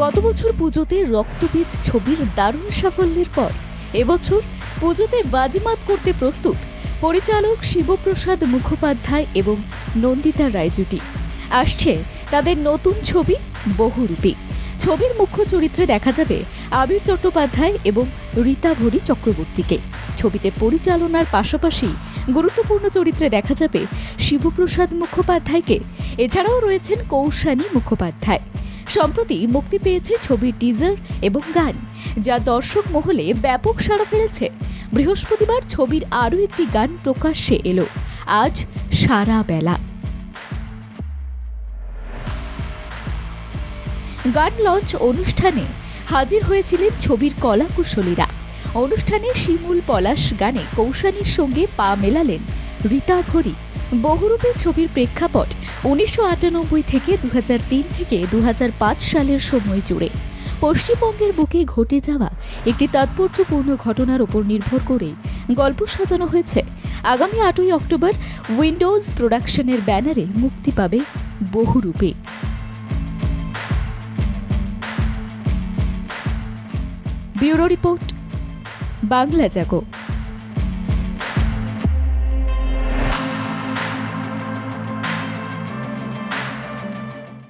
গত বছর পুজোতে রক্তবীজ ছবির দারুণ সাফল্যের পর এবছর পুজোতে বাজিমাত করতে প্রস্তুত পরিচালক শিবপ্রসাদ মুখোপাধ্যায় এবং নন্দিতা রায় জুটি আসছে তাদের নতুন ছবি বহুরূপী। ছবির মুখ্য চরিত্রে দেখা যাবে আবির চট্টোপাধ্যায় এবং রীতাভরি চক্রবর্তীকে। ছবিতে পরিচালনার পাশাপাশি গুরুত্বপূর্ণ চরিত্রে দেখা যাবে শিবপ্রসাদ মুখোপাধ্যায়কে। এছাড়াও রয়েছেন কৌশানী মুখোপাধ্যায়। সম্প্রতি মুক্তি পেয়েছে ছবির টিজার এবং গান, যা দর্শক মহলে ব্যাপক সাড়া ফেলেছে। বৃহস্পতিবার ছবির আরও একটি গান প্রকাশ্যে এলো। আজ সারা বেলা। গান লঞ্চ অনুষ্ঠানে হাজির হয়েছিলেন ছবির কলাকুশলীরা। অনুষ্ঠানে শিমুল পলাশ গানে কৌশানীর সঙ্গে পা মেলালেন রীতা ভরি। বহুরূপী ছবির প্রেক্ষাপট উনিশশো আটানব্বই থেকে দু হাজার তিন থেকে দু হাজার পাঁচ সালের সময় জুড়ে। পশ্চিমবঙ্গের বুকে ঘটে যাওয়া একটি তাৎপর্যপূর্ণ ঘটনার উপর নির্ভর করে গল্প সাজানো হয়েছে। আগামী আটই অক্টোবর উইন্ডোজ প্রোডাকশনের ব্যানারে মুক্তি পাবে বহুরূপে। Bureau report, Bangla Jago.